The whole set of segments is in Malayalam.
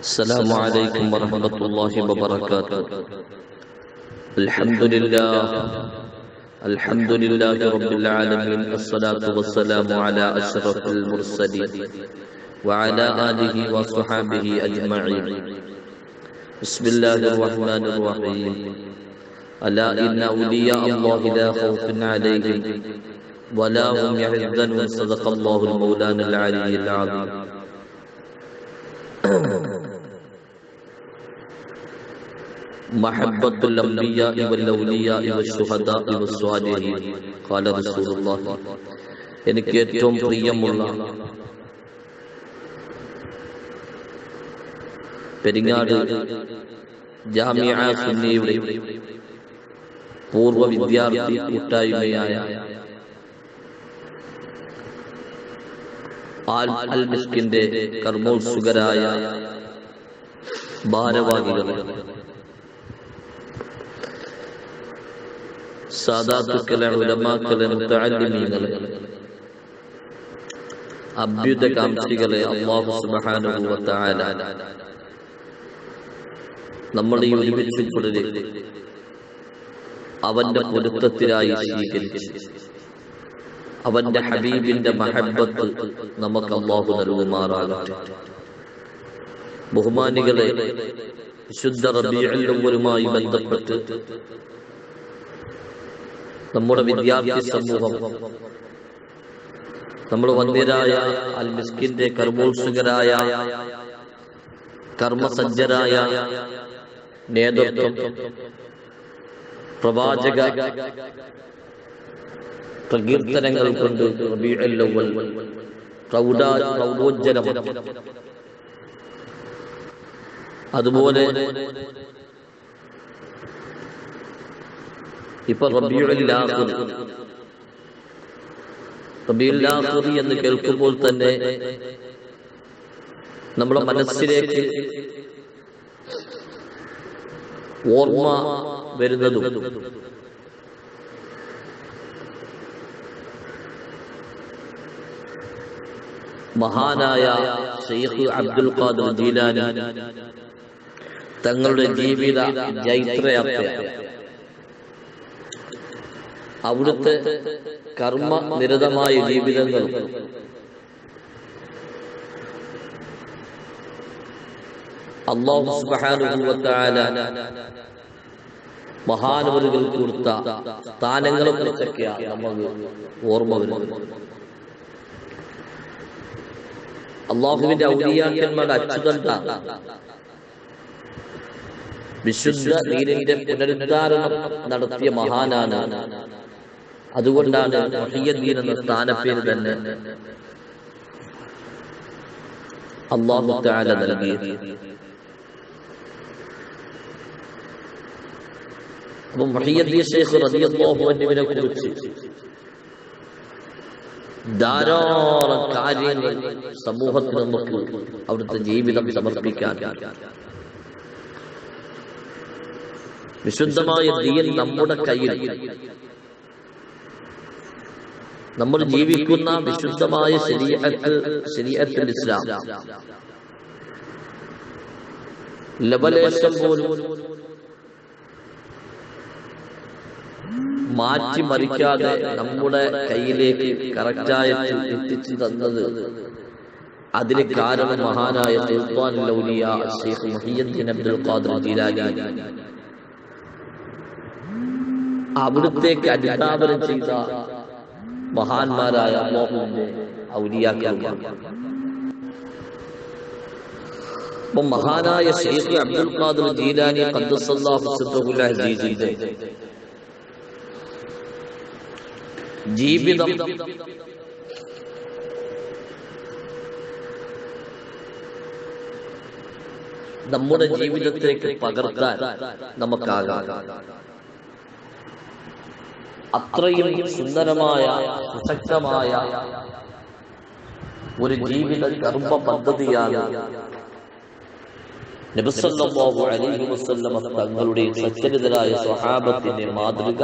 السلام عليكم ورحمة الله وبركاته. الحمد لله الحمد لله رب العالمين الصلاة والسلام على أشرف المرسلين وعلى آله وصحابه أجمعين. بسم الله الرحمن الرحيم. ألا إن أولياء الله لا خوف عليهم ولا هم يحزنون صدق الله المولان العلي العظيم. محبة الأنبياء والأولياء والشهداء والصالحين قال رسول الله എനിക്ക് ഏറ്റവും പ്രിയമുള്ള പെരിങ്ങാട് ജാമിയ സുന്നിയുടെ പൂർവ്വ വിദ്യാർത്ഥി കൂട്ടായ്മയായ ആൽ അൽ മിസ്കിന്റെ കർമ്മോത്സുകരായ ഭാരവാഹികൾ സാദാത്തുക്കളെ ഉലമാക്കളെ മുത്തഅല്ലിമീങ്ങളെ അഭ്യുതകാംക്ഷികളെ അള്ളാഹു തആല നമ്മൾ ഈ ഒരുമിച്ച് കൂടൽ അവന്റെ പൊരുത്തത്തിലായി സ്വീകരിച്ചു അവന്റെ ഹബീബിന്റെ മഹബത്ത് നമുക്ക് അള്ളാഹു നൽകുമാറാകട്ടെ. ബഹുമാനികളെ വിശുദ്ധ റബിയുമായി ബന്ധപ്പെട്ട് നമ്മുടെ വിദ്യാർത്ഥി സമൂഹം. നമ്മൾ വന്ധ്യരായ അൽ മിസ്കിന്റെ കർമ്മോത്സുകരായ കർമ്മസജ്ജരായ നേതൃത്വം പ്രവാചക പ്രകീർത്തനങ്ങൾ കൊണ്ട് റബീഉൽ പ്രൗഢ പ്രൗഢോജ്ജലം. അതുപോലെ ഇപ്പൊ റബിയുള്ളാഹുറി എന്ന് കേൾക്കുമ്പോൾ തന്നെ നമ്മുടെ മനസ്സിലേക്ക് ഓർമ്മ വരുന്നതും. മഹാനായ ഷെയ്ഖ് അബ്ദുൽ ഖാദർ ജീലാനി തങ്ങളുടെ ജീവിത ജൈത്രയാത്ര അവിടുത്തെ കർമ്മ നിരതമായ തആല മഹാനവരുകൾ കൊടുത്ത സ്ഥാനങ്ങളെ കുറിച്ചൊക്കെയാണ് നമുക്ക് ഓർമ്മ വരുന്നത്. അള്ളാഹുവിന്റെ ഔലിയാക്കന്മാരുടെ അച്ചുതണ്ട വിശുദ്ധ നീരിന്റെ പുനരുദ്ധാരണം നടത്തിയ മഹാനാണ് അതുകൊണ്ടാണ് മഹിയദ്ദീൻ എന്ന സ്ഥാനപ്പേര് തന്നെ അള്ളാഹു താല നൽകിയത്. അപ്പൊ മഹിയദ്ദീൻ ഷെയ്ഖ് അൻഹുവിനെ കുറിച്ച് ധാരാളം കാര്യങ്ങൾ സമൂഹത്തിന് നമുക്ക് അവിടുത്തെ ജീവിതം സമർപ്പിക്കാൻ. വിശുദ്ധമായ ദീൻ നമ്മുടെ കയ്യിൽ. നമ്മൾ ജീവിക്കുന്ന വിശുദ്ധമായ ഇസ്ലാം. ലബലേശം പോലും മാറ്റി മറിക്കാതെ നമ്മുടെ കയ്യിലേക്ക് കറക്റ്റായ എത്തിച്ചു തന്നത് അതിന് കാരണം മഹാനായ സുൽത്താൻ ലൗലിയ ഷെയ്ഖ് മുഹിയുദ്ദീൻ അബ്ദുൽ ഖാദിർ ജീലാനി അവിടുത്തേക്ക് അനുധാപനം ചെയ്ത മഹാന്മാരായ അള്ളാഹുവിന്റെ ഔലിയാക്കളുമാണ് അപ്പൊ മഹാനായ ഷെയ്ഖ് അബ്ദുൽ ഖാദിർ ജീലാനി ഖദ്ദസല്ലാഹു സിദ്ദുൽ അസീസിന്റെ ജീവിതം നമ്മുടെ ജീവിതത്തിലേക്ക് പകർത്താൻ നമുക്കാകാം അത്രയും സുന്ദരമായ പ്രസക്തമായ ഒരു ജീവിത കർമ്മ പദ്ധതിയാണ് അലൈഹി വസല്ലമ തങ്ങളുടെ സച്ചരിതരായ സ്വഹാബത്തിന്റെ മാതൃക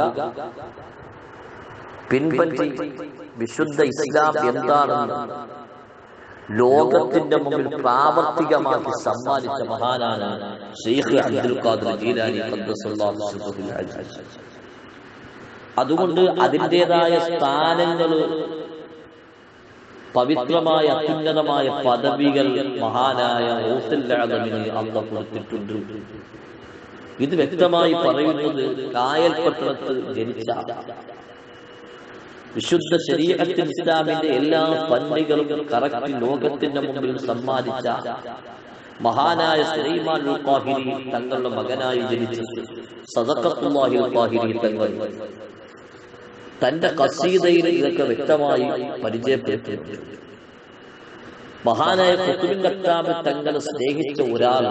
പിൻപറ്റി വിശുദ്ധ ഇസ്ലാം എന്താണെന്ന് ലോകത്തിന്റെ മുമ്പിൽ പ്രാവർത്തികമാക്കി സമ്മാനിച്ച മഹാനാണ് ഷെയ്ഖ് അബ്ദുൽ ഖാദർ ജീലാനി. അതുകൊണ്ട് അതിന്റെതായ സ്ഥാനങ്ങൾ പവിത്രമായ അത്യുന്നതമായ പദവികൾ മഹാനായ ഓസില്ലാദമിന് അള്ള കൊടുത്തിട്ടുണ്ട്. ഇത് വ്യക്തമായി പറയുന്നത് കായൽ പട്ടണത്ത് ജനിച്ച വിശുദ്ധ ശരീരത്തിൽ ഇസ്ലാമിന്റെ എല്ലാ പന്നികളും കറക്റ്റ് ലോകത്തിന്റെ മുമ്പിൽ സമ്മാനിച്ച മഹാനായ ശ്രീമാൻ തങ്ങളുടെ മകനായി ജനിച്ച ഖാഹിരി തങ്ങൾ. തന്റെ കസീതയിൽ ഇതൊക്കെ വ്യക്തമായി പരിചയപ്പെടുത്തിയിട്ടുണ്ട്. മഹാനായ കുത്തുബിൻ ലക്കാബ് തങ്ങളെ സ്നേഹിച്ച ഒരാൾ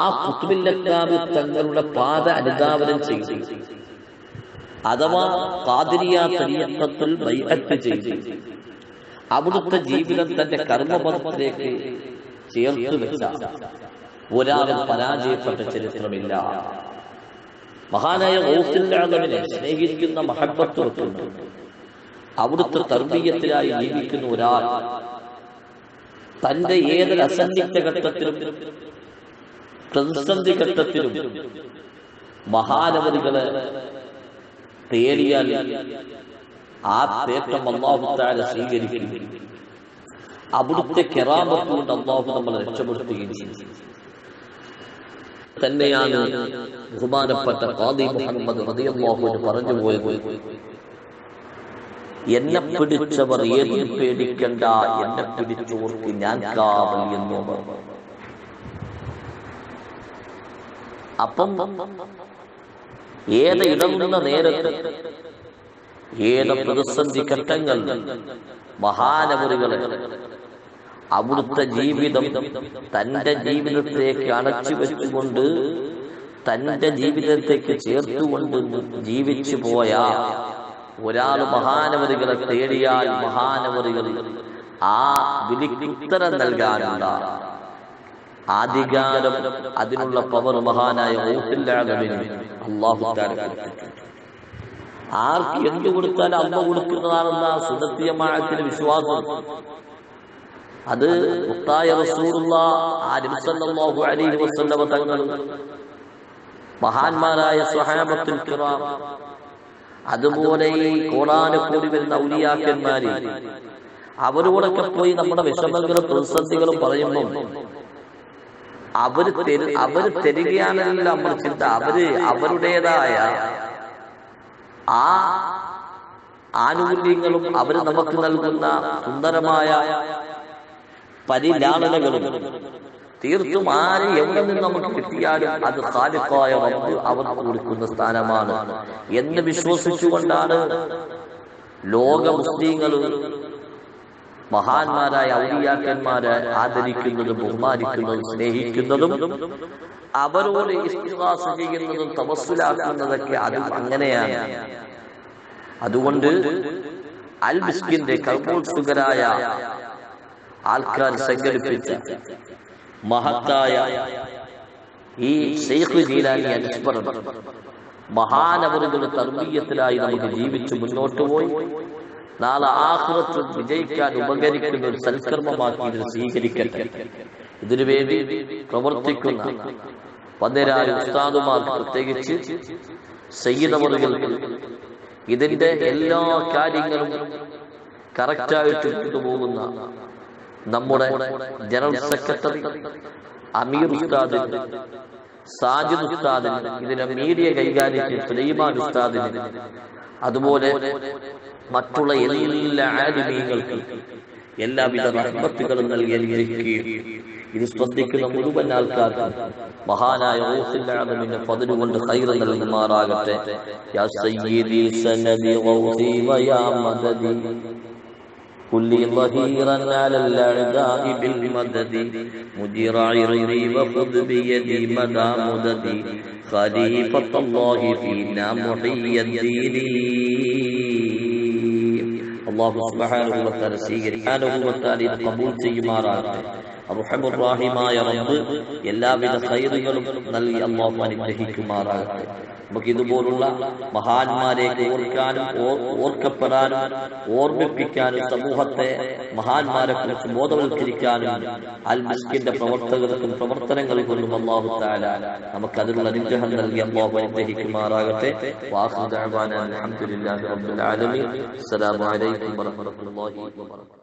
ആ കുത്തുബിൻ ലക്കാബ് തങ്ങളുടെ പാത അനുധാവനം ചെയ്തു. അഥവാ കാതിരിയ തരീക്കത്തിൽ ബൈഅത്ത് ചെയ്തു. അവിടുത്തെ ജീവിതം തന്റെ കർമ്മപഥത്തിലേക്ക് ചേർത്ത് വെച്ച ഒരാളും പരാജയപ്പെട്ട ചരിത്രമില്ല. മഹാനായ ഓസില്ലാദവിനെ സ്നേഹിക്കുന്ന മഹബത്തുണ്ട് അവിടുത്തെ തർബീയത്തിലായി ജീവിക്കുന്ന ഒരാൾ തന്റെ ഏതൊരു അസന്നിഗ്ധ ഘട്ടത്തിലും പ്രതിസന്ധി ഘട്ടത്തിലും മഹാനവതികളെ തേടിയാൽ ആ തേട്ടം അള്ളാഹുത്താല സ്വീകരിക്കുകയും അവിടുത്തെ കെറാമത്തുകൊണ്ട് അള്ളാഹു നമ്മളെ രക്ഷപ്പെടുത്തുകയും ചെയ്യും. തന്നെയാണ് ബഹുമാനപ്പെട്ട ഖാദി മുഹമ്മദ് റളിയല്ലാഹു പറഞ്ഞു പോയത്. എന്നെ പിടിച്ചവർ ഏതും പേടിക്കണ്ട എന്നെ പിടിച്ചവർക്ക് ഞാൻ കാവൽ എന്നവർ അപ്പം ഏത് ഇടങ്ങുന്ന നേരത്ത് ഏത് പ്രതിസന്ധി ഘട്ടങ്ങൾ മഹാനവറുകളെ അവിടുത്തെ ജീവിതം തന്റെ ജീവിതത്തിലേക്ക് അടച്ചു വെച്ചുകൊണ്ട് തന്റെ ജീവിതത്തേക്ക് ചേർത്തുകൊണ്ട് ജീവിച്ചു പോയ ഒരാൾ മഹാനവറികളെ തേടിയാൽ മഹാനവറികൾ ആ വിളിക്ക് ഉത്തരം നൽകാനുള്ള അധികാരം അതിനുള്ള പവർ മഹാനായ അള്ളാഹു ആർക്ക് എന്ത് കൊടുത്താലും അമ്മ കൊടുക്കുന്നതാണെന്ന സുദത്തിയമാഴത്തിന് വിശ്വാസം അത് മുത്തായ മഹാന്മാരായ സ്വഹാബത്തുൽ അതുപോലെ ഈ കോടാനക്കൂടി വരുന്ന ഔലിയാക്കന്മാര് അവരോടൊക്കെ പോയി നമ്മുടെ വിഷമങ്ങളും പ്രതിസന്ധികളും പറയുമ്പോൾ അവർ തരു അവർ തരികയാണല്ലോ നമ്മൾ ചിന്ത. അവർ അവരുടേതായ ആ ആനുകൂല്യങ്ങളും അവർ നമുക്ക് നൽകുന്ന സുന്ദരമായ പരിലാളനകളും. തീർത്തും ആര് എവിടെ നിന്ന് നമുക്ക് കിട്ടിയാലും അത് സാലിക്കായ റബ്ബ് അവർക്ക് കൊടുക്കുന്ന സ്ഥാനമാണ്. എന്ന് വിശ്വസിച്ചുകൊണ്ടാണ് ലോക മുസ്ലിങ്ങൾ മഹാന്മാരായ ഔലിയാക്കന്മാരെ ആദരിക്കുന്നതും ബഹുമാനിക്കുന്നതും സ്നേഹിക്കുന്നതും അവരോട് ഇസ്തിഹാസ ചെയ്യുന്നതും തപസ്സിലാക്കുന്നതൊക്കെ അത് അങ്ങനെയാണ്. അതുകൊണ്ട് അൽ ബിസ്കിന്റെ കൽപോത്സുകരായ ആൾക്കാർ സംഘടിപ്പിച്ച മഹത്തായ ഈ ഷെയ്ഖ് ജീലാനി അനുസ്മരണം മഹാനവരുടെ തർബീയത്തിലായി നമുക്ക് ജീവിച്ചു മുന്നോട്ട് പോയി. നാളെ ആഹ്റത്തിൽ വിജയിക്കാൻ ഉപകരിക്കുന്ന ഒരു സൽക്കർമ്മമാക്കി ഇത് സ്വീകരിക്കട്ടെ. ഇതിനു വേണ്ടി പ്രവർത്തിക്കുന്ന പന്തരായ ഉസ്താദുമാർ പ്രത്യേകിച്ച് സയ്യിദവറുകൾക്ക് ഇതിന്റെ എല്ലാ കാര്യങ്ങളും കറക്റ്റായിട്ട് കൊണ്ടുപോകുന്ന നമ്മുടെ ജനറൽ സെക്രട്ടറി അമീർ ഉസ്താദിന് സാജിദ് ഉസ്താദിന് ഇതിനെ മീഡിയ കൈകാര്യം ചെയ്ത സുലൈമാൻ ഉസ്താദിന്. അതുപോലെ മറ്റുള്ള എല്ലാ ആലിമീങ്ങൾക്കും എല്ലാവിധ റഹ്മത്തുകളും നൽകി അനുഗ്രഹിക്കുകയും ഇത് ശ്രദ്ധിക്കുന്ന മുഴുവൻ ആൾക്കാർക്കും മഹാനായ ഓസില്ലാദമിന്റെ പതിനു കൊണ്ട് ഹൈറ് നൽകുമാറാകട്ടെ. كل ظهيرا على الأعداء بالمدد مدير عرضي وخذ بيدي مدى مددي خليفة الله فينا محيي الدين الله سبحانه وتعالى سيئر قبول سيما راتب കബൂൽ റബ്ബ് എല്ലാവിധ സൈറുകളും നൽകി അള്ളാഹു അനുഗ്രഹിക്കുമാറാകട്ടെ. നമുക്ക് ഇതുപോലുള്ള മഹാന്മാരെ ഓർക്കാനും ഓർ- ഓർക്കപ്പെടാനും ഓർമ്മിപ്പിക്കാനും സമൂഹത്തെ മഹാന്മാരെ കുറിച്ച് ബോധവൽക്കരിക്കാനും അൽ മിസ്കിന്റെ പ്രവർത്തകർക്കും പ്രവർത്തനങ്ങൾ കൊണ്ടും അള്ളാഹു താല നമുക്ക് അതിനുള്ള അനുഗ്രഹം നൽകി അള്ളാഹു അനുഗ്രഹിക്കുമാറാകട്ടെ. വാഹു അലഹമുല്ലാ റബ്ബിൽ ആലമീൻ. അസ്സലാമു അലൈക്കും വറഹ്മത്തുള്ളാഹി വബറകാതുഹു.